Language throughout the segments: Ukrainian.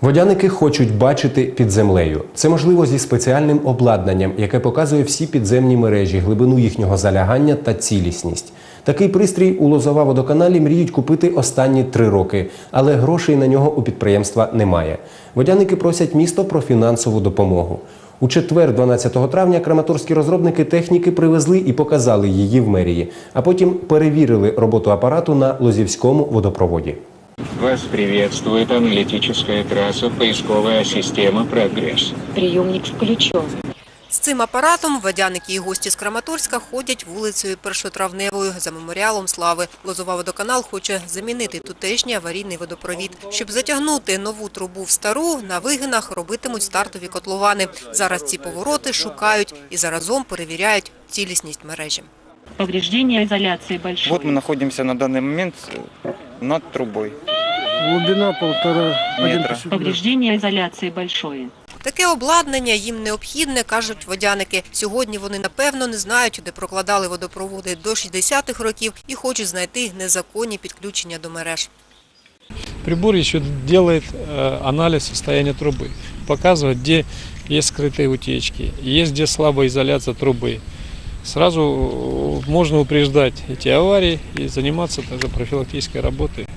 Водяники хочуть бачити під землею. Це можливо зі спеціальним обладнанням, яке показує всі підземні мережі, глибину їхнього залягання та цілісність. Такий пристрій у Лозова водоканалі мріють купити останні три роки, але грошей на нього у підприємства немає. Водяники просять місто про фінансову допомогу. У четвер, 12 травня, краматорські розробники техніки привезли і показали її в мерії, а потім перевірили роботу апарату на Лозівському водопроводі. Вас приветствует аналитическая трасса поисковая система «Прогресс». Приемник включен. З цим апаратом водяники і гості з Краматорська ходять вулицею Першотравневою за меморіалом слави. Лозова водоканал хоче замінити тутешній аварійний водопровід. Щоб затягнути нову трубу в стару, на вигинах робитимуть стартові котловани. Зараз ці повороти шукають і заразом перевіряють цілісність мережі. Повреждение изоляции большое. Вот мы находимся на данный момент э, над трубой. Глубина полтора один Метра. тысяч- Повреждение изоляции большое. Таке обладнання їм необхідне, кажуть водяники. Сьогодні вони напевно не знають, де прокладали водопроводи до 60-х років і хочуть знайти незаконні підключення до мереж. Прибор еще делает э, анализ состояния трубы, показывает, где есть скрытые утечки, есть где слабая изоляция трубы. Сразу э, можно упреждать эти аварии и заниматься также профилактической работой.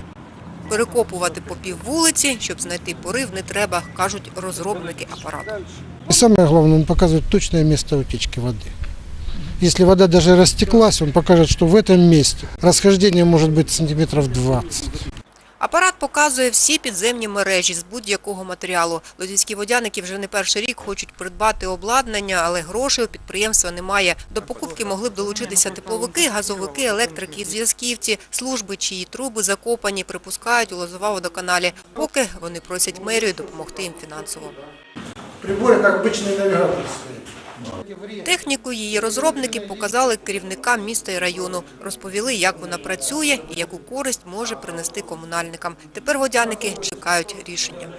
Перекопувати по піввулиці, щоб знайти порив, не треба, кажуть розробники апарату. И самое главное, он показывает точное место утечки воды. Если вода даже растеклась, он покажет, что в этом месте расхождение может быть сантиметров 20. Апарат показує всі підземні мережі з будь-якого матеріалу. Лозівські водяники вже не перший рік хочуть придбати обладнання, але грошей у підприємства немає. До покупки могли б долучитися тепловики, газовики, електрики, зв'язківці, служби, чиї труби закопані, припускають у Лозова водоканалі. Поки вони просять мерію допомогти їм фінансово. Приборы, как обычный навигатор стоит. Техніку її розробники показали керівникам міста і району. Розповіли, як вона працює і яку користь може принести комунальникам. Тепер водяники чекають рішення.